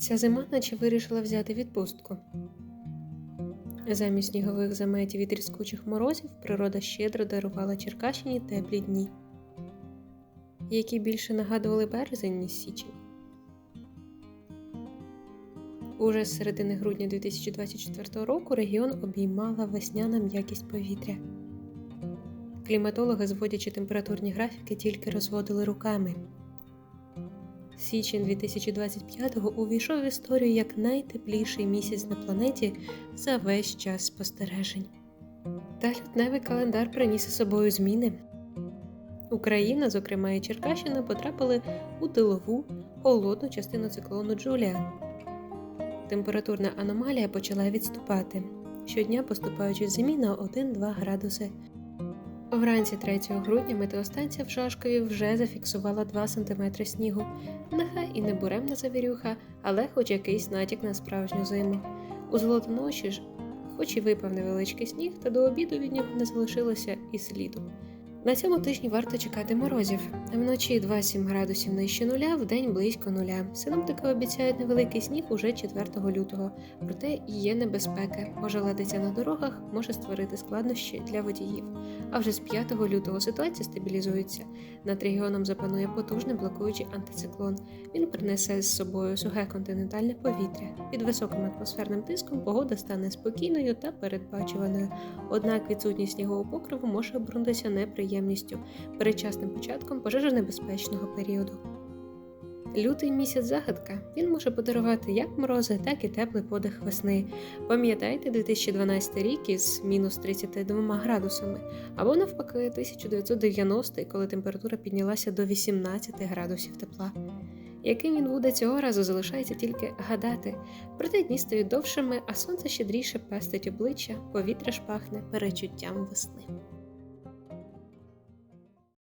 Ця зима наче вирішила взяти відпустку. Замість снігових заметів і тріскучих морозів природа щедро дарувала Черкащині теплі дні, які більше нагадували березень, ніж січень. Уже з середини грудня 2024 року регіон обіймала весняна м'якість повітря. Кліматологи, зводячи температурні графіки, тільки розводили руками. Січень 2025-го увійшов в історію як найтепліший місяць на планеті за весь час спостережень. Та лютневий календар приніс із собою зміни. Україна, зокрема і Черкащина, потрапили у тилову холодну частину циклону Джуліан. Температурна аномалія почала відступати, щодня поступаючи в зимі на 1-2 градуси. Вранці 3 грудня метеостанція в Шашкові вже зафіксувала 2 см снігу. Нехай і не буремна завірюха, але хоч якийсь натяк на справжню зиму. У золотоноші ж, хоч і випав невеличкий сніг, та до обіду від нього не залишилося і сліду. На цьому тижні варто чекати морозів. Вночі 2-7 градусів нижче нуля, вдень близько нуля. Синоптики обіцяють невеликий сніг уже 4 лютого. Проте є небезпека. Ожеледиця на дорогах може створити складнощі для водіїв. А вже з 5 лютого ситуація стабілізується. Над регіоном запанує потужний блокуючий антициклон. Він принесе з собою сухе континентальне повітря. Під високим атмосферним тиском погода стане спокійною та передбачуваною. Однак відсутність снігового покриву може обернутися неприємністю, передчасним початком пожежонебезпечного періоду. Лютий місяць загадка. Він може подарувати як морози, так і теплий подих весни. Пам'ятайте 2012 рік із мінус 32 градусами, або навпаки 1990, коли температура піднялася до 18 градусів тепла. Яким він буде цього разу, залишається тільки гадати. Проте дні стають довшими, а сонце щедріше пестить обличчя, повітря ж пахне перечуттям весни.